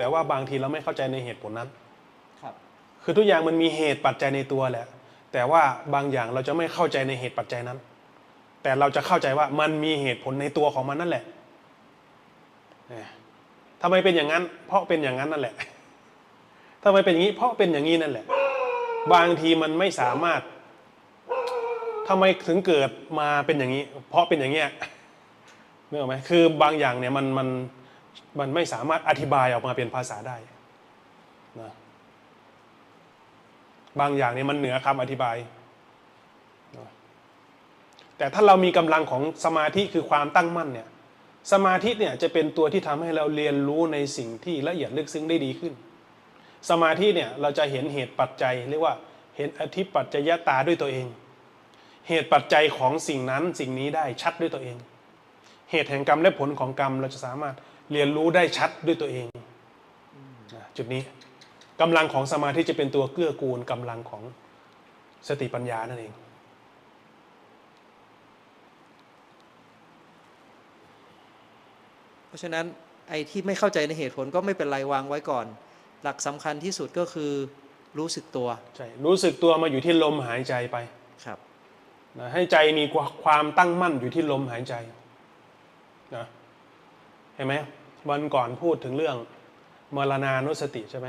แต่ว่าบางทีเราไม่เข้าใจในเหตุผลนั้น ครับ คือทุกอย่างมันมีเหตุปัจจัยในตัวแหละ แต่ว่าบางอย่างเราจะไม่เข้าใจในเหตุปัจจัยนั้น แต่เราจะเข้าใจว่ามันมีเหตุผลในตัวของมันนั่นแหละเนี่ยทำไมเป็นอย่างนั้น เพราะเป็นอย่างนั้นนั่นแหละทำไมเป็นอย่างนี้ เพราะเป็นอย่างนี้นั่นแหละ บางทีมันไม่สามารถทำไมถึงเกิดมาเป็นอย่างนี้ เพราะเป็นอย่างเงี้ยนึกออกไหมคือบางอย่างเนี่ยมันมัน มันไม่สามารถอธิบายออกมาเป็นภาษาได้นะบางอย่างเนี่ยมันเหนือคำอธิบายแต่ถ้าเรามีกำลังของสมาธิคือความตั้งมั่นเนี่ยสมาธิเนี่ยจะเป็นตัวที่ทำให้เราเรียนรู้ในสิ่งที่ละเอียดลึกซึ้งได้ดีขึ้น สมาธิเนี่ยเราจะเห็นเหตุปัจจัยเรียกว่าเห็นอธิปัจจยตาด้วยตัวเอง เหตุปัจจัยของสิ่งนั้นสิ่งนี้ได้ชัดด้วยตัวเอง เหตุแห่งกรรมและผลของกรรมเราจะสามารถเรียนรู้ได้ชัดด้วยตัวเองนะจุดนี้กำลังของสมาธิจะเป็นตัวเกื้อกูลกำลังของสติปัญญานั่นเอง เพราะฉะนั้นไอ้ที่ไม่เข้าใจในเหตุผลก็ไม่เป็นไรวางไว้ก่อน หลักสำคัญที่สุดก็คือรู้สึกตัวใช่รู้สึกตัวมาอยู่ที่ลมหายใจไปครับนะให้ใจมีความตั้งมั่นอยู่ที่ลมหายใจ นะเห็นไหมวันก่อนพูดถึงเรื่องมรณานุสติใช่ไหม